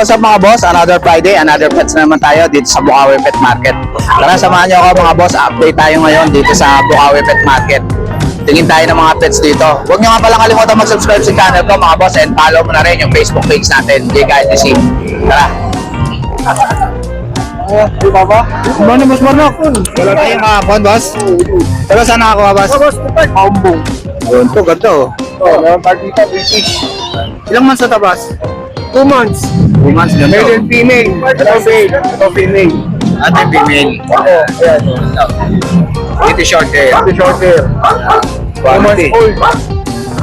what's up mga boss? Another Friday, another pets na naman tayo dito sa Bukawi Pet Market. Tara, samahan niyo ako mga boss. Update tayo ngayon dito sa Bukawi Pet Market. Tingin tayo ng mga pets dito. Huwag niyo nga pala kalimutan mag-subscribe sa channel ko mga boss and follow mo na rin yung Facebook page natin, JKLTC. Tara! Di ba ba? Ano boss Marnok? Wala tayong kahapon boss. Pero saan nakakuha boss? Tapos, ito, paumbong. Yun to, ganda oh. Oh, meron tayo dito, British. Ilang months na to boss? Two months. 2 months ganda. Male and female. Ito male. Ito female. Ate female. Oo, ayan. Ito short hair. Ito short hair. Two months old.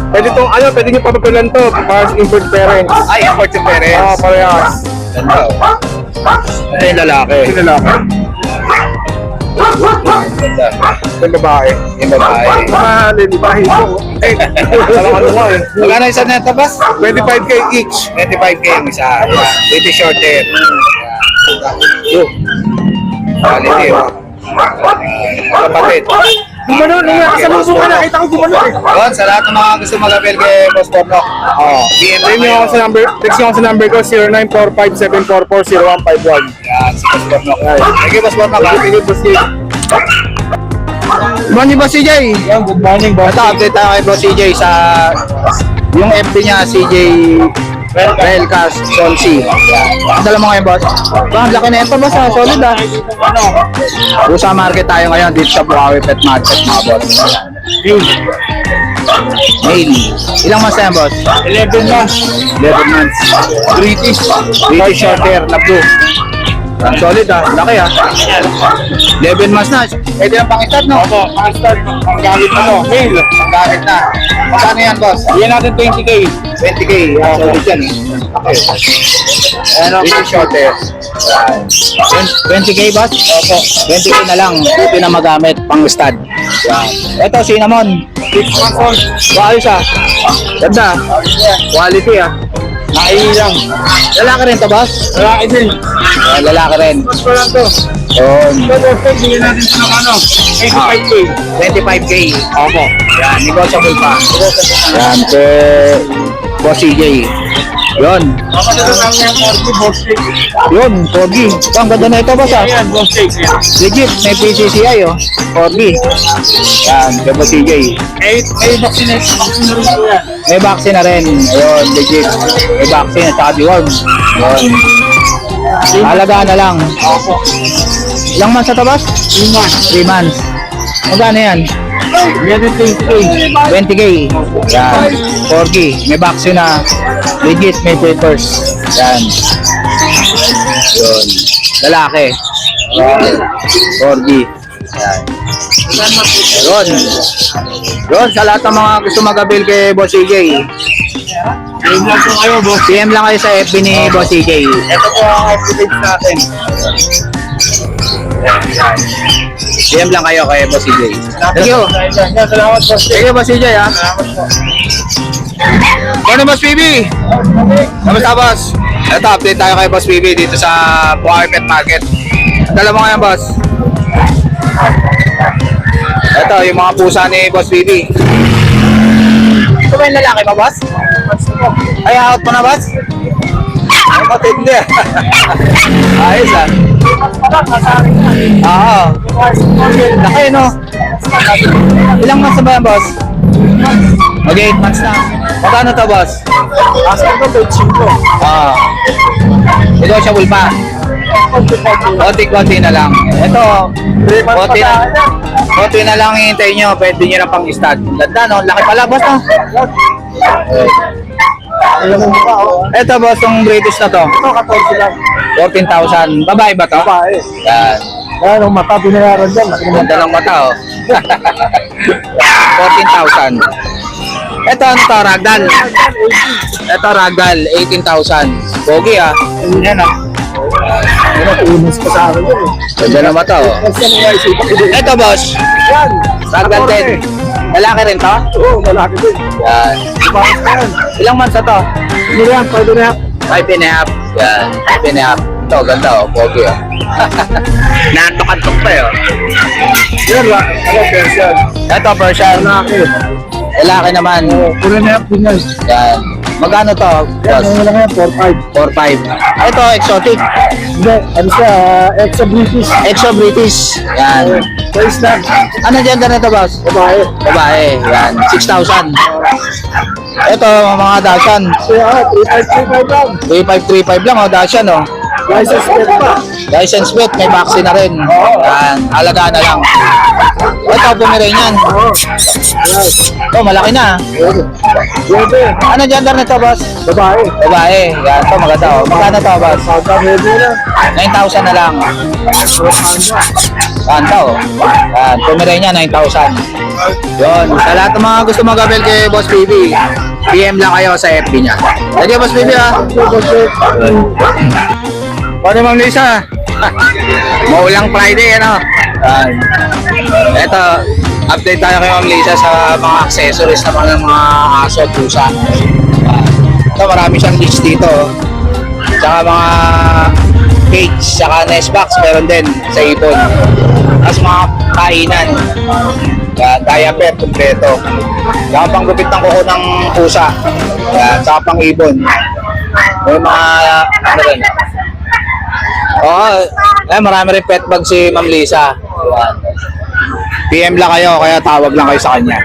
Pwede itong, ano, pwede nyo papapilan to. Para sa import parents. Ay, import yung Ah, parents. parehas. Ganda oh. Ito yung lalaki. Ito lalaki. Yung babae. Yung babae. Mahalin, bahay ko. Eh, naman eh. Magkano isa nito, boss? 25k each. 25k yung isa. Ito short hair. Yo. Quality, oh. Kapatid. Gumano, niya, kasalubong ka nakita ko gumano eh. Bon, sa lahat ng mga gusto mag-avail kay Boss Porno. Oh, DM Text nyo ako sa number, text nyo ako sa number ko 0945-744-0151. Yan, si Boss Porno. Thank you, Boss Porno. Thank you, Boss Steve. Morning, Boss CJ. Yan, good morning, boss. Ito, update tayo kay Boss CJ sa yung FB niya, CJ Relcast Solsi. Dala mo ngayon, Boss? Ba, ang laki na ito, Boss. ah. Solid, ah. Rusa Market tayo ngayon dito sa Bukawi Pet Market, mga boss. Mail. Ilang months na yan, boss? 11 months. 11 months. British. British short hair na blue. Ang solid ah, laki ah. 11 months na. Pwede na pang start no? Opo, master, ang gamit ano, mail. Ang gamit na. Magkano yan boss? Yan natin 20k. 20k. Ah, solid yan eh. Okay. Ano? British short hair. Yan. 20k boss? Opo. 20k na lang. Buti na magamit pang stud. Yan. Ito, cinnamon. 6 months old. Ayos ah. Ganda. Quality ah. Naiilang. Lalaki rin to boss? Lalaki din. Yan, lalaki rin. Mas ko lang to. Yun. Ito, boss, bigyan natin ito ng ano, 85k. 25k. Opo. Yan, negotiable pa. Yan, pe Boss CJ. Yun. Ako na lang yung 40 boss cake. Yun, Corgi. Ito, ang ganda na ito, boss ah. Ayan, boss. Yan. Legit, may PCCI oh. Corgi. Yan, kay Boss CJ. Eh, eh, vaccinate. Vaccinate rin ko yan. May vaccine na rin. Ayun, legit. May vaccine at saka deworm. Yun. Halagaan na lang. Opo. Ilang months na to, boss? 3 months. 3 months. Magkano yan? Din 20k. 20k. Yan. 4K. May vaccine na. Legit, may papers. Yan. Yun. Lalaki. Yan. 4K. Yan. Yun. Yun, sa lahat ng mga gusto mag-avail kay Boss CJ. Ayun lang po kayo, boss. PM lang kayo sa FB ni Boss CJ. Ito po ang update natin. PM lang kayo kay Boss CJ. Thank you. Salamat, boss. Thank you, Boss CJ, ha. Salamat po. Ano, Boss PB? Kamusta, boss? Ito, update tayo kay Boss PB dito sa Bukawi Pet Market. Dala mo ngayon, boss. Ito, yung mga pusa ni Boss PB. Ito ba yung lalaki ba, boss? Ay, out mo na, boss? Ay, matindi. Ayos, ah. Oo. Laki, no? Ilang months na ba yan, boss? Mag 8 months na. Magkano to, boss? Asa ko, page 5. Ah. Negotiable pa. Konti-konti na lang. Ito, konti na, konti na lang hihintay nyo. Pwede nyo na pang stud. Ganda, no? Laki pala, boss, no? Alam mo ba, oh. Ito, boss, yung British na to. Ito, 14 lang. 14,000. Babae ba to? Babae. Yan. Yan, ang mata, binayaran dyan. Ganda ng mata, oh. 14,000. Ito, ano to? Ragdoll. Ito, Ragdoll. 18,000. Pogi, ah. Yan, ah. Unos pa sa akin eh. Ganda ng mata, oh. Ito, boss. Yan. Ragdoll din. Lalaki rin to? Oo, lalaki din. Yan. Bakit na yan? Ilang months na to? Ano yan, pwede na yan. Five and a half. Yan. Five and a half. Ito, ganda, oh. Pogi, oh. Natok-antok pa, oh. Yan, la. Ano, Persian. Ito, Persian. Lalaki. Lalaki naman. Oo, puro na yan din yan. Yan. Magkano to? Yan, Boss? ano lang yan, 4-5. 4-5. Ito, exotic. Hindi, ano siya, extra British. Exo British. Yan. Face na. Ano gender nito, boss? Babae. Babae. Yan. 6,000. Ito, mga Dashan. Kaya, 3535 lang. 3535 lang, oh, Dashan, oh. License plate pa. License plate, may vaccine na rin. Yan. Alaga na lang. Ito, Pomeranian. Oo. Oh, malaki na. Pwede. Ano gender nito, boss? Babae. Babae. Yan. Ito, maganda, oh. Magkano to, boss? Pagka na. 9,000 na lang. Yan to. Yan, Pomeranian 9,000. Yun. Sa lahat ng mga gusto mag-avail kay Boss BB, PM lang kayo sa FB niya. Thank you, Boss BB, ha. Paano, Ma'am Lisa? Maulang Friday, ano? Yan. Ito, update tayo kay Ma'am Lisa sa mga accessories ng mga, mga aso at pusa. Ito, marami siyang list dito. oh. Tsaka mga cage, tsaka nest box, meron din sa ipon. Tapos mga kainan. Yan, diaper, kompleto. Tsaka panggupit ng kuko ng pusa. Yan, tsaka pang ibon. May mga, ano rin. Oo, eh, marami rin pet bag si Ma'am Lisa. PM lang kayo, kaya tawag lang kayo sa kanya.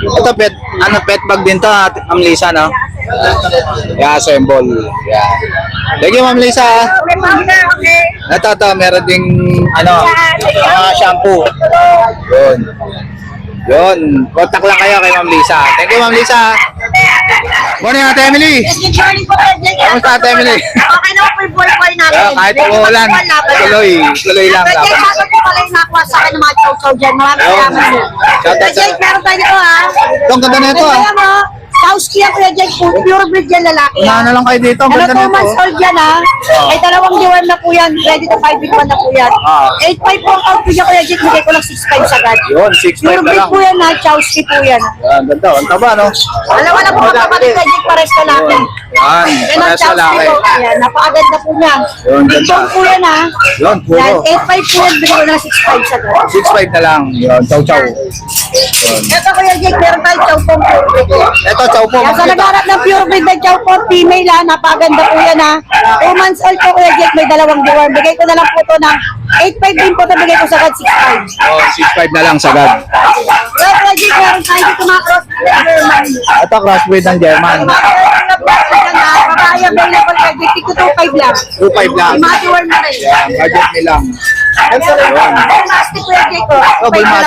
Ito pet, ano pet bag din to, Ma'am Lisa, no? Yeah, assemble. Yeah. Thank you, Ma'am Lisa. Okay, na, okay. Ito, meron ding, ano, mga shampoo. Yun. Yun. Contact lang kayo kay Ma'am Lisa. Thank you, Ma'am Lisa. Morning, Ate Emily. Yes, good morning po. Kamusta, Ate Emily? Okay na po yung boy-boy natin. Yeah, kahit umuulan, tuloy, tuloy lang dapat. bago po pala yung nakuha sa akin ng mga chow-chow dyan. Maraming salamat po. Shout out President, sa- meron tayo dito ha. Ito, ang ganda na ito, ah. Ayan mo, Kowski ang President po, pure breed yan lalaki. Unahan na lang kayo dito. Ang Ano, ganda na 2 ito. months old yan ha. Ay dalawang diwan na po yan. Ready to 5 week 1 na po yan. Ah. 8.5 po ang out po niya Kuya Jake. Bigay ko lang 6.5 sa agad. Yun, 6.5 Pure na breed lang. po yan ha. Chowski po yan. Yan, ganda. Ang taba, no? Dalawa na po magkapatid Kuya Jake. Pares ka natin. Yan, Yan ang parehas Chowski lalaki. po. Yan, napakaganda po niya. Yun, ganda. bone po yan ha. Yun, puro. Yan, 8.5 po yan. Bigay ko na 6.5 sa agad. 6.5 na lang. Yun, chow chow. Ito Kuya Jake, meron tayo chow pong pure breed. Ito, chow po. Yan, sa nagharap ng pure breed na chow po, female ha, napaganda po yan ha. 2 months old po Kuya Jake, may dalawang diwan. Bigay ko na lang po to ng 8.5 din po to, bigay ko sa agad 6.5. Oh, 6.5 na lang sagad. Well, Kuya Jake, meron tayo dito mga cross German. Ito, crossbreed ng German. Babae available Kuya Jake, tigto 2.5 lang. 2.5 lang. May mga diwan na rin. Yan, budget nilang. Yan, Bullmastiff Kuya Jake ko. Oh, po. Yan.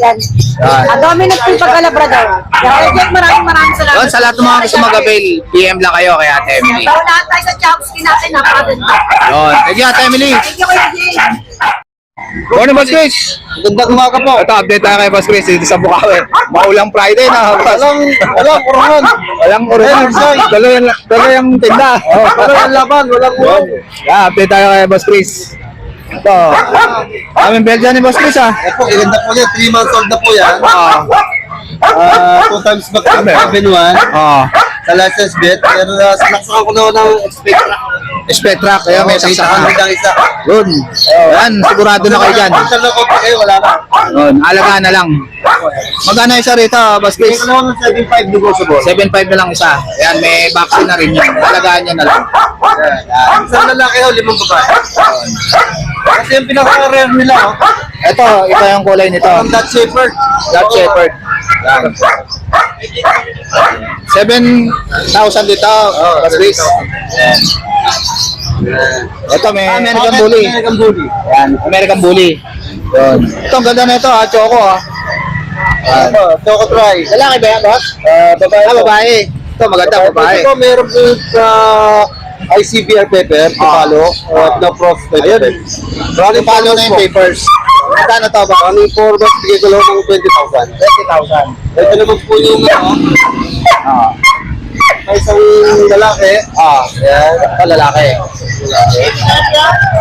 Yan. Ah, dominant po yung pagkalabrador. Yan, Kuya Jake, maraming maraming salamat. Yun, sa lahat ng mga gusto mag-avail, PM lang kayo kay Ate Emily. Paunahan tayo sa Chomsky natin, napakaganda. Yun. Thank you, Ate Emily. Thank you, Kuya Jake. Morning, Boss Chris. Gandang umaga po. Ito, update tayo kay Boss Chris dito sa Bukawi. Maulang Friday na. Walang, walang kurungan. Walang kurungan. Dalo yung, dalo yung tinda. Oh, dalo yung laban. Walang kurungan. Yeah, update tayo kay Boss Chris. Ito. Aming Belgian ni Boss Chris, ah. Ito, ilanda po yan. 3 months old na po yan. Ah. Ah, two times back to seven one. Ah. Sa license bit. Pero uh, sinaksakan ko na ng expect. Spectra, kaya may saksakan. lang isa. Yun. Yan, sigurado na kayo dyan. Kung lang ko kayo, wala na. Yun, alaga na lang. Magkano isa rito, Boss Chris? naman ng 7.5 negotiable. 7.5 na lang isa. Yan, may vaccine na rin yun. Alagaan niya na lang. Yan. Isang lalaki o limang babae. Kasi yung pinaka-rare nila, oh. Ito, iba yung kulay nito. Ang Dutch Shepherd. Dutch Shepherd. Yan. 7,000 dito, Boss Chris. Yan. Ito, may American Bully. American Bully. Yan, American Bully. Yun. Ito, ang ganda na ito, ha, Choco, ha. Ito, Choco Try. Lalaki ba yan, boss? Ah, babae. Ah, babae. Ito, maganda, babae. Ito, meron po sa ICBR paper, Palo, at na prof paper. Running follow na yung papers. Magkano to, boss? Running for box, bigay ko lang ng 20,000. 20,000. Ito naman po yung ano, Ah. may isang lalaki. Ah, yan. Ito, lalaki.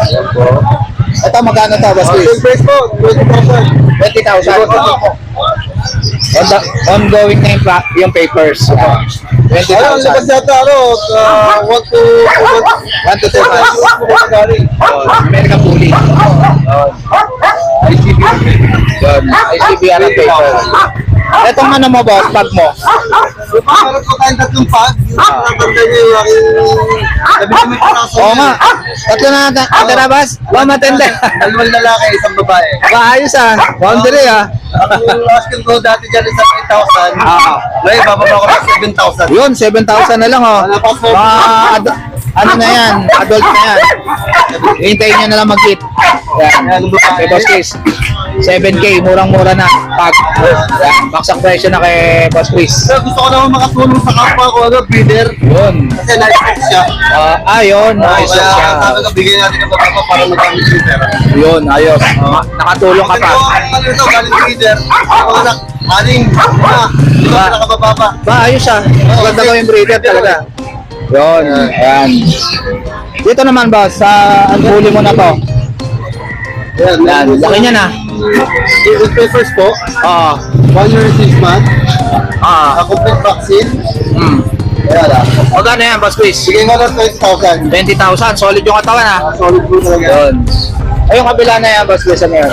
Ayan po. Ito, magkano to? Uh, Chris? same price po, 20,000. 20,000. On the, ongoing na yung, yung papers. Yan. Ayun, labas 20,000. yata ano, uh, 1 to 1 to 2 months. Yun, American Bully. Yun. ICBR. Yun, ICBR ang paper. Itong ano mo, boss, pag mo. Meron po tayong tatlong pag. Yung tatanda niyo yung aking... Sabi ko may paraso. Oo nga. Tatlo na natin. Ate Rabas, ba matindi. Dalawang lalaki, isang babae. Ba, ayos ah. Boundary ah. Ang asking ko dati dyan is 8,000. Ah. Ngayon, bababa ko na 7,000. Yun, 7,000 na lang oh. Mga ano na yan, adult na yan. Hintayin nyo na lang mag-hit. Yan, Yan, kay Boss Chris. 7K, murang-mura na. Pag, yan, baksak presyo na kay Boss Chris. Sir, gusto ko naman makatulong sa kapwa ko, ano, breeder. Yun. Kasi na-expect siya. Ah, ayun, ayos Kaya siya. ko, bigyan natin ng bababa para magamit yung pera. Yun, ayos. Ma- Nakatulong ka pa. ano ito, galing breeder, ako anak, aning, lima, lima Ba- na nakabababa. Ba, ayos siya. Maganda ko yung breeder talaga. Yun, ayan. Dito naman boss, sa ang huli mo na to. Yan, Yan, laki niya na. Yung papers po, Oo. one year six months, Ah. a complete vaccine. Hmm. Ayan ah. Magkano yan, boss Chris? Bigyan ko na 20,000. 20,000. Solid yung katawan ha. Ah, Solid po talaga. Yun. Ay, yung kabila na yan, boss Chris. Ano yun?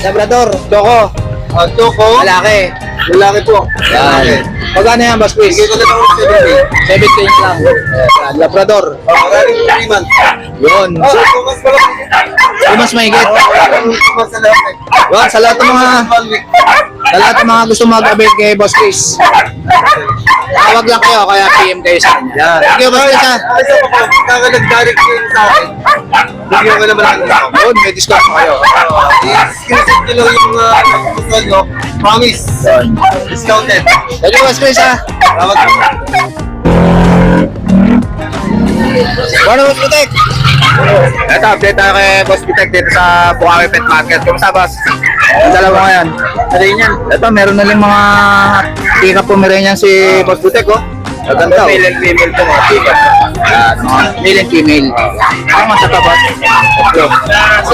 Labrador, Choco, Ah, Choco, malaki. lalaki po. Lalaki. Magkano yan, boss Chris? Bigyan ko na ng 70. 70 lang. Yan, Labrador. Oh, maraming 3 months. Yun. Oh, two months pa lang. Yung mas mahigit. Oh, two months sa lahat eh. Yun, sa lahat ng mga, sa lahat ng mga gusto mag-avail kay boss Chris. Tawag lang kayo, kaya PM kayo sa kanya. Yan. Thank you, boss Chris ha. Po, kaka nag-direct kayo sa akin. Bigyan ko naman ang discount. Yun, may discount pa kayo. I-screenshot nyo lang yung uh, gusto nyo. Promise. Discounted. Thank you, boss Chris ha. Salamat po. Bueno, Boss Pitek. Ito, update tayo kay Boss Pitek dito sa Bukawi Pet Market. Kumusta, Boss? Ang dalawa ngayon. Pomeranian. Ito, meron na rin mga tika Pomeranian si Boss Pitek, oh. Maganda, oh. Male and female to, mga tika. Yan, mga male and female. Ano mas ito, Boss? Tatlo.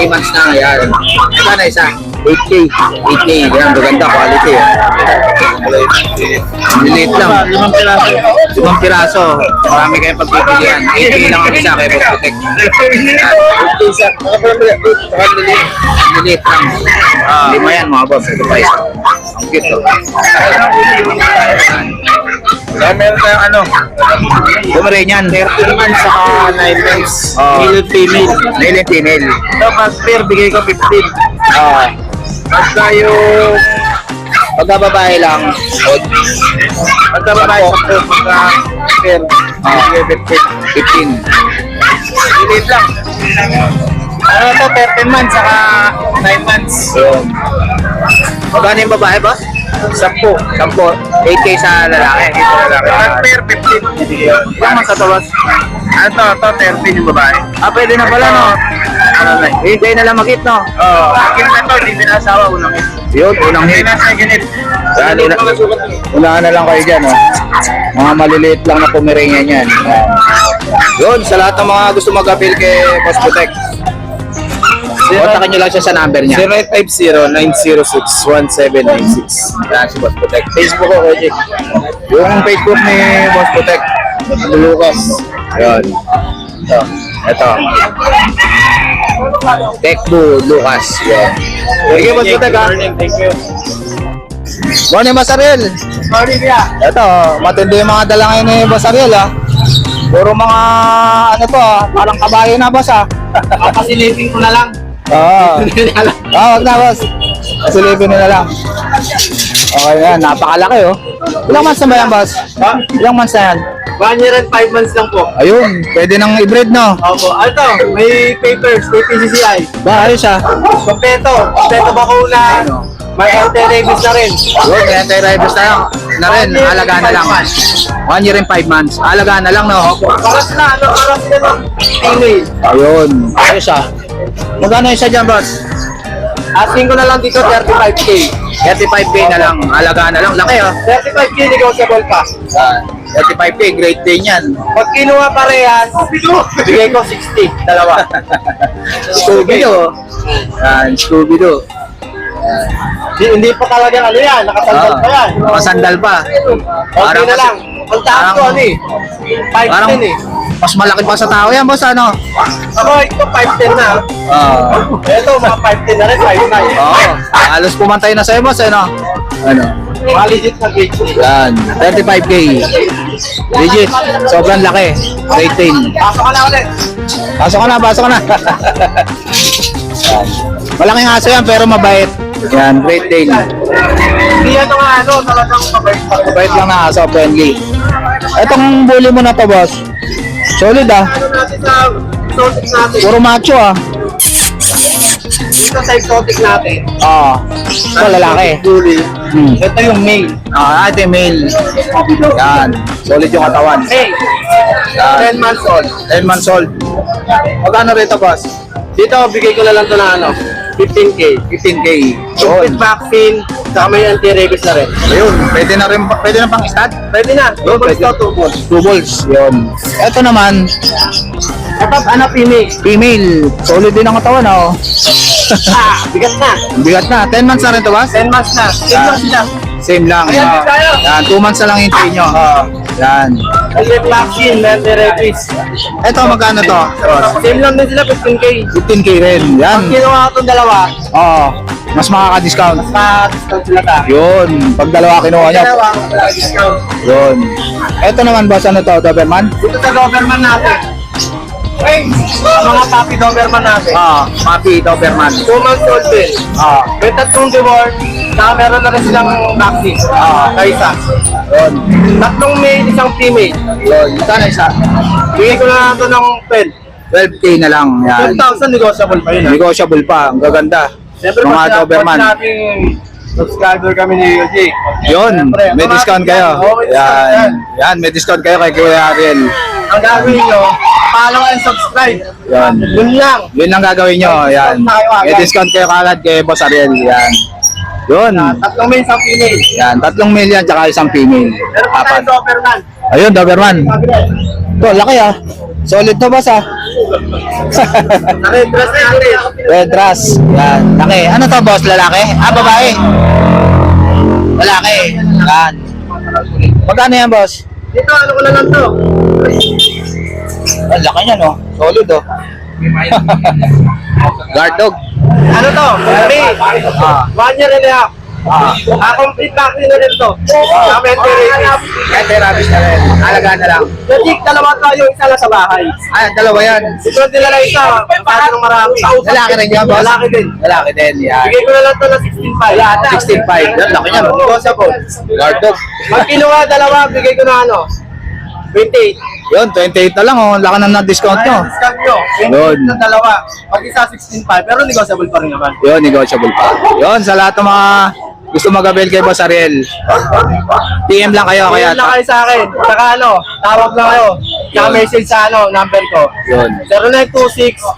3 months na, yan. Ito na isa. 8K. 8K. Yan, maganda quality, oh. Maliit lang. Limang piraso. Limang piraso. Marami kayong pagpipilian. 8K lang ang isa kay Boss Pitek. Maliit lang. Lima yan mga boss. Ito pa isa. Ang cute oh. Kaya meron tayong ano, Pomeranian. 13 months saka 9 months. Male and female. Male and female. Tapos pair, bigay ko 15. Ah. Basta yung Pagka babae lang, odd. pagka babae sa po, pagka pair, Ah. bigay 15. 15. Maliit lang. Ano to, 13 months saka 9 months. Yun. Magkano yung babae ba? 10. Sampo. 8K sa lalaki. Pag pair, 15. Ilang months sa tawas? Ano to, to 13 yung babae. Ah, pwede na pala, no? Ano na? Hintay na lang mag-hit, no? Oo. Akin na to, hindi pinasawa, unang hit. Yun, unang Hindi hit. na second hit. Yan, una, unahan na lang kayo dyan, oh. Mga maliliit lang na Pomeranian yan. Yan. Yun, sa lahat ng mga gusto mag-appeal kay Boss Protect. Kontakin nyo lang siya sa number niya. 0950-906-1796. Yan, si Boss Protect. Facebook ko, Jake. Yung Facebook ni Boss Protect. Lucas. Yun. Ito. Ito. Tekbo Lucas. Yun. Thank you, Boss Protect, ha. Thank you. Morning, Boss Ariel. Sorry, Bia. Ito, matindi yung mga dala ngayon ni Boss Ariel, ha. Puro mga, ano to, ah, parang kabayo na, boss, ha. Papasilipin ko na lang. Oo. Ah, wag na, boss. Pasilipin nyo na lang. Okay yan, napakalaki, oh. Ilang months na ba yan, boss? Ilang months na yan? One year and five months lang po. Ayun, pwede nang i-breed, no? Opo. Ito, may papers, may PCCI. Ba, ayos, ah. Kompleto. Kompleto bakuna. May anti-rabies na rin. Yun, may anti-rabies na lang. Na rin, alagaan na lang. One year and five months. Alagaan na lang, no? Oras na, ano, oras na ng female. Ayun, ayos, ah. Magkano isa dyan, boss? Asking ko na lang dito 35k. 35k na lang. Alagaan na lang. Laki, oh. 35k negotiable pa. 35k, great day niyan. Pag kinuha parehas, bigay ko 60. Dalawa. Scooby-Doo. Yan, Scooby-Doo. Hindi, hindi pa talaga ano yan, nakasandal pa yan. Makasandal pa. Okay na lang. Ang taas ko ano eh. 5'10 Parang eh. mas malaki pa sa tao yan, boss, ano? Ako, ito 5'10 na. Oo. Ito, mga 5'10 na rin, 5'9. Oo. Halos pumantay na sa'yo, boss, ano? Ano? Yan, 35k. Legit, sobrang laki. Great tail. Pasok ka na ulit. Pasok ka na, pasok ka na. Yan. Malaking aso yan pero mabait. Yan, great tail. Hindi yan mga ano, talagang mabait. Mabait lang na aso, friendly. Etong bully mo na to, boss. Solid ah. Ano? Puro macho ah. Dito sa exotic natin. Ah, ito lalaki. Bully. Hmm. Ito yung male. Ah, ito yung male. Yan. Solid yung katawan. Hey! Yan. 10 months old. 10 months old. Magkano rito, boss? Dito, bigay ko na lang to na ano, 15K. 15k. Complete vaccine, saka may anti-rabies na rin. Ayun, pwede na rin, pwede na pang stud? Pwede na. Double pwede. to, two balls. Two balls. Yun. Ito naman, Kapag ano, female. female. Solid din ang katawan, oh. Ah, bigat na. Bigat na. 10 months na rin to, boss? 10 months na. Same lang sila. Same lang. Ayan, Ah. tayo. Yan, 2 months na lang hintayin nyo. Yan. Complete vaccine, anti-rabies. Ito, magkano to? Same lang din sila, 15K. 15k rin. Yan. Ginawa ko itong dalawa, Oo. Mas makaka-discount. pa-discount sila ta. Yun. Pag dalawa kinuha nyo. Ginawa ko sila discount. Yun. Ito naman, boss, ano to, Doberman? Dito sa Doberman natin. Ang mga puppy Doberman natin. Ah, Papi Doberman. 2 months old din. Ah, May tatlong deworm, saka meron na rin silang vaccine. Ah, kaisa. yun. Tatlong male, isang female. Yun. Sana isa. Bigay ko na lang ito ng 12. 12k na lang. Yan. 12,000 negotiable pa yun. ah. Negotiable pa. Ang gaganda. Siyempre, Mga pag Doberman. nating subscriber kami ni UJ. Yun. Siyempre, May mga- discount kayo. Oo, may discount Yan. Yan. May discount kayo kay Kuya Ariel. Ang gagawin nyo, follow and subscribe. Yan. Yun lang. Yun lang gagawin nyo. Yan. May discount kayo kagad kay Boss Ariel. Yan. Yun. Tatlong male, isang female. Yan. Tatlong male yan tsaka isang female. Pero pa tayo. Doberman. Ayun, Doberman. Ito, laki ah. Solid to boss ah. Naka-dress natin. Red Ras. Yan. Laki. Ano to boss? Lalaki? Ah, babae. Lalaki. Yan. Magkano yan boss? Dito, ano ko na lang to. Ang laki niya no. Solid oh. Guard dog. Ano to? Free. Ah. One year and a half. Ah. Ah, complete vaccine na rin to. Commentary. Kaya therapist na rin. Alagaan na lang. Legit, dalawa tayo, isa lang sa bahay. Ah, dalawa yan. Ito nila lang isa, para ng marami. Lalaki rin yan boss? Lalaki din. Lalaki din. Yan. Bigay ko na lang to na 16.5. 16.5. Yan, laki niya. no? Negotiable. Guard dog. Pag kinuha dalawa, bigay ko na ano? 28. Yun, 28 na lang oh. Laki na na-discount nyo. Ayan, discount nyo. Yun. 28 na dalawa. Pag isa 16.5, pero negotiable pa rin naman. Yun, negotiable pa. Yun, sa lahat ng mga gusto mag-avail kay Boss Ariel. PM lang kayo. Kaya Kaya lang kayo sa akin. Saka ano, tawag lang kayo. Saka Yun. message sa ano, number ko. Yun.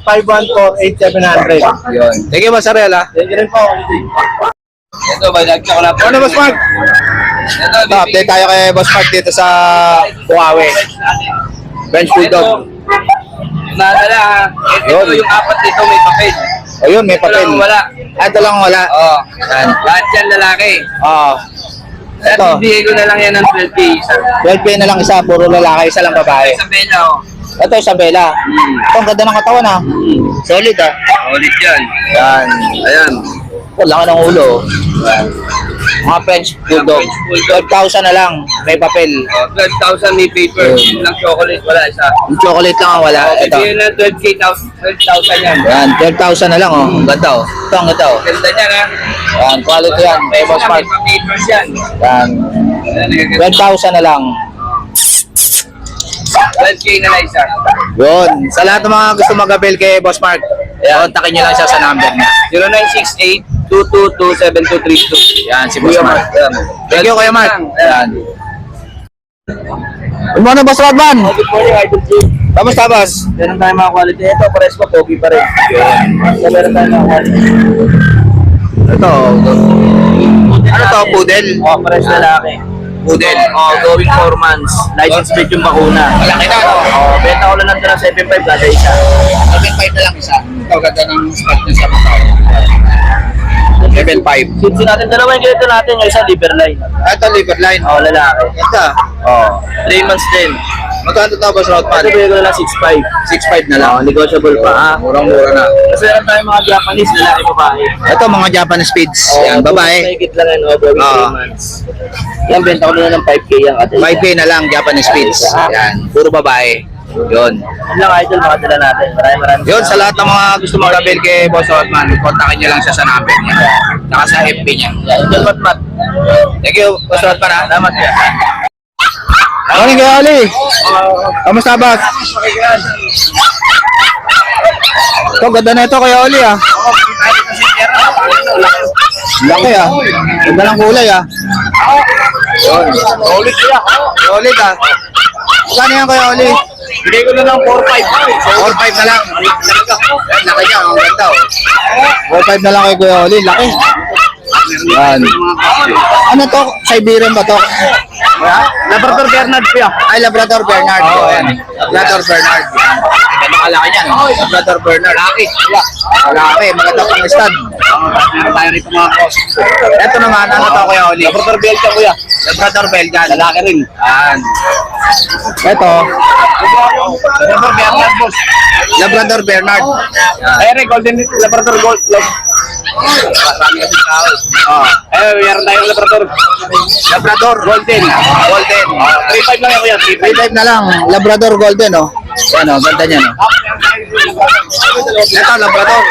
0926-514-8700. Yun. Thank you, Boss Ariel ah. Thank you rin po. Ito, may nagtsaka na po. Ano, Boss Mark? Ito, Ito, update tayo kay Boss Mark dito sa Bukawi. Bench Bulldog. Nadala ha. Ito Yun. yung apat dito may papel. Ayun, may Ito papel. lang wala. Ah, ito lang wala. Oo. Yan. Lahat yan lalaki. Ah. At Ito. ko na lang yan ng 12K isa. 12K na lang isa, puro lalaki, isa lang babae. Isabela oh. Ito, Isabela. Ito, ang ganda ng katawan ah. Solid ah. Ulit yan. Yan. Ayan. Oh, laki ng ulo. Mga French Bulldog. French Bulldog. 12,000 na lang. May papel. Oh, 12,000 may paper. Yun. Lang chocolate wala isa. Yung chocolate lang ang wala. Ito. Ibigay na 12K, 12,000 yan. Yan, 12,000 na lang oh. Ang ganda oh. Ito, ang ganda oh. Ganda niya ha. Yan, quality yan. May Boss Mark. May papers yan. Yan. Ayan, nagaganda. 12,000 na lang. 12K na lang isa. Yun. Sa lahat ng mga gusto mag-avail kay Boss Mark, kontakin nyo lang siya sa number niya. 0968-222-7232. Yan, si Boss Mark. Yan. Thank you, Kuya Mark. Yan. Good morning, Boss Rodman. Good morning, Idol Jim. Kamusta, Boss? Meron tayong mga quality. Ito, pares pa, pogi pa rin. So, meron tayong mga quality. Ito. Ano to, poodle? Oh, pares lalaki. Poodle. Oh, going 4 months. License plate yung bakuna. Malaki na, no? Oh, benta ko lang ng ng 7.5 kada isa. 7.5 na lang isa. Ito, ganda ng spot niya sa mata. 7.5. Since natin dalawa yung ganito natin, yung isa liver line. Ito, liver line. Oh, lalaki. Ito. Oh, 3 months din. Magkano to boss Rodman? Ito bigay ko na lang 6.5. 6.5 na lang. Oh, negotiable pa. Ah. Murang-mura na. Kasi meron tayong mga Japanese, lalaki babae. Ito mga Japanese speeds. Yan, babae. Mahigit lang yan, oh, going Oo. 3 months. Yan, benta ko na lang ng 5K yan. At 5K na lang Japanese speeds. Yan, puro babae. Yun. Yun lang, idol, makadala natin. Maraming maraming Yun, sa lahat ng mga gusto mag-avail kay Boss Rodman, kontakin nyo lang siya sa number niya. Saka sa FB niya. Yeah, idol, mat. Thank you, Boss Rodman ha. Salamat ya. Morning, Kuya Oli. Kamusta ba? Ito, ganda na ito, Kuya Oli ah. Laki ah. Ganda ng kulay ah. Ulit siya. Ulit ah. Magkano yan, Kuya Oli? Bigay ko na lang 4-5. 4-5 na lang. Laki niya. Ang ganda oh. 4-5 na lang kay Kuya Oli. Laki. Yan. Ano to? Siberian ba to? Labrador Bernard siya. Ay, Labrador Bernard. Oh, yan. Labrador Bernard. Ganda kalaki niyan. Labrador Bernard. Laki. Malaki. Maganda pang stud. Meron tayo rito mga boss. Ito naman, ano to Kuya Oli? Labrador Belgian kuya. Labrador Belgian. Lalaki rin. Yan. Ito, Labrador Bernard boss. Labrador Bernard. Yan. Ayun rin, Golden Labrador Gold. Lab- Oh. Ayun, meron tayong Labrador. Labrador Golden. Golden. 3-5 lang yan kuya. 3-5. 3-5 na lang. Labrador Golden, oh. Yan, oh. Ganda niyan, oh. Ito, Labrador.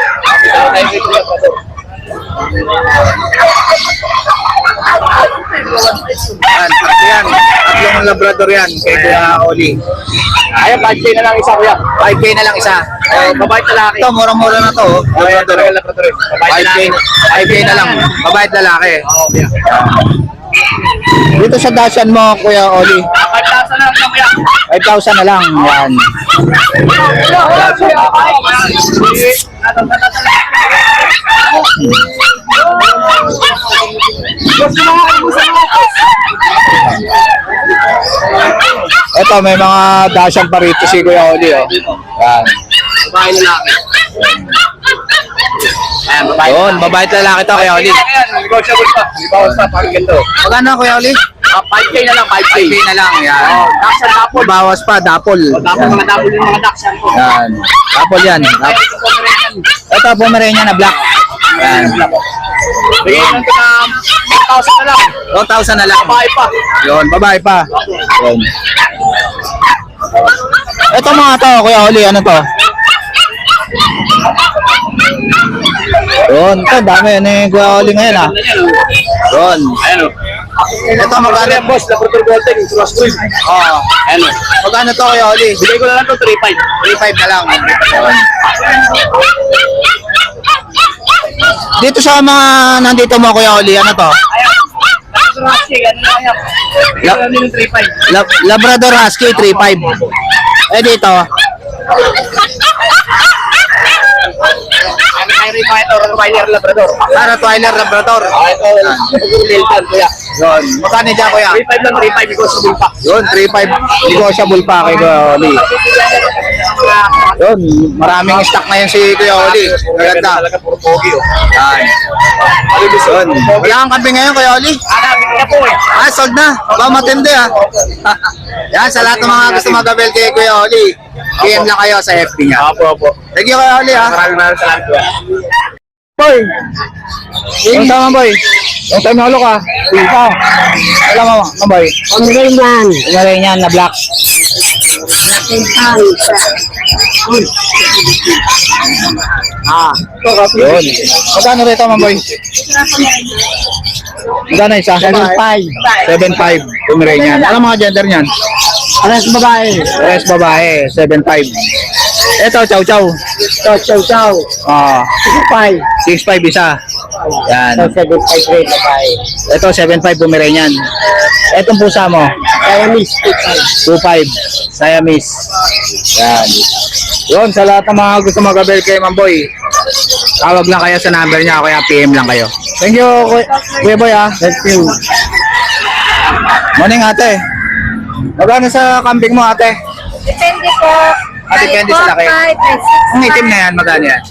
Yan, yan. Tatlong Labrador yan kay Kuya Oli. Ayun, 5K na lang isa kuya. 5K na lang isa. Oh, babae lalaki. Ito, mura-mura na to, oh. Labrador. Ayun, Labrador. Babae 5K, lalaki. 5K na lang. Babae at lalaki. Oo, kuya. Dito sa dasyan mo, Kuya Oli. 5,000 na lang kuya. 5,000 na lang. Yan. Ito, may mga dasyan pa rito si Kuya Oli, oh. Yan. Babae lalaki. Ayan, babae Yun, babae at lalaki to, Kuya Oli. Ayan, negotiable pa. Di ba sa parang ganito? Magkano, Kuya Oli? Ah, 5K na lang, 5K. 5K na lang, yan. Oh, Daxan Dapol. Bawas pa, dapol. O, Dapol, mga Dapol yung mga Daxan ko. Yan. Dapol yan. Dap- Ito na Pomeranian na black. Yan. Bigyan ito na 8,000 na lang. 2,000 na lang. Babae pa. Yun, babae pa. Yun. Ito mga to, Kuya Oli, ano to? Yun, ito, dami ni Kuya Oli ngayon ah. Ano yan, oh. Yun. Ayan o. Ito, magkano? yan, boss. Labrador Golden. Cross cream. Oo. Ayan o. Magkano to, Kuya Oli? Bigay ko na lang ito 3,500. 3,500 na lang. Dito sa mga nandito mo, Kuya Oli, ano to? Husky, ano na yan? Bigay ko lang din yung 3,500. Lab- Labrador Husky, 3,500. Eh, dito, Ito? Rottweiler Labrador. para Twiler Labrador. Ah, ito. Lilton, kuya. Yun. Magkano dyan, Kuya? 3,500 lang, 3,500 because of pa. Yun, 3.5 negotiable pa kay Kuya Oli. Yun, maraming stock na yan si Kuya Oli. Maganda. Talaga puro pogi oh. Yan. Yun. Wala kang kambing ngayon, Kuya Oli? Bigyan na po eh. Ah, sold na. Ba, matindi ah. yan, sa lahat ng mga gusto mag-abel kay Kuya Oli, PM lang kayo sa FB niya. Apo, apo. Thank you, Kuya Oli ah. Maraming maraming salamat kuya. Boy! Yung tama, boy. Yung time halo ka. Ika. Alam mo, mo, boy. Pomeranian. Pomeranian na black. Ah, yun. Magkano rito, mga boy? Magkano isa? 7.5. 7.5. Pomeranian. Alam mga gender niyan? Alas babae. Yes, babae. 7.5. Ito, chow chow. Chow, chow, chow. Ah, 5. 6.5 isa. Yan. 7.5 rate babae. Ito, 7.5 Pomeranian. Etong pusa mo? Kaya miss 2.5 Siamese. Yan. Yun, sa lahat ng mga gusto mag-abel kay Mamboy, tawag lang kayo sa number niya, kaya PM lang kayo. Thank you, Kuya- Kuya Boy, ah. Thank you. Morning, ate. Magkano sa kambing mo, ate? Depende po. Ah, depende sa laki. Ang itim na yan, magkano yan?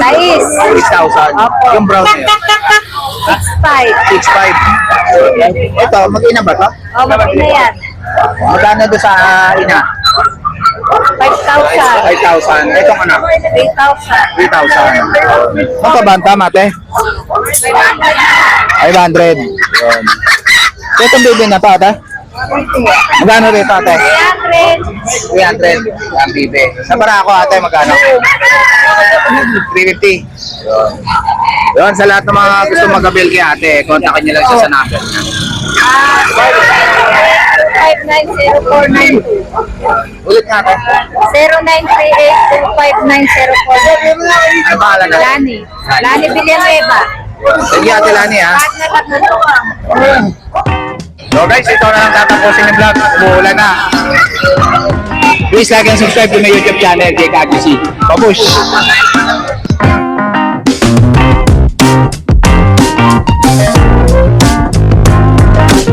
Sais. 6,000. Yung brown na yun. 6.5. 6,500. Ito, mag-ina ba to? O, maganda yan. Magkano doon sa ina? 5,000. 5,000. Itong anak? 3,000. 3,000. Ang kabanta, mate? 500. Yun. Itong baby na to, ate? Magkano rito, ate? 300. 300. Ang bibe. Sa para ako, ate, magkano? 350. Yun. Yun, sa lahat ng mga gusto mag-avail kay ate, kontakin niyo lang siya sa number niya. Ah, 59049. Ulit nga ate. 0938-25904. Ano ba halaga? Lani. Lani Villanueva. Sige, ate Lani, ha? Partner at natuwa. So guys, ito na lang tatapusin yung vlog. Umuulan na. Please like and subscribe to my YouTube channel, JKGC. Babush!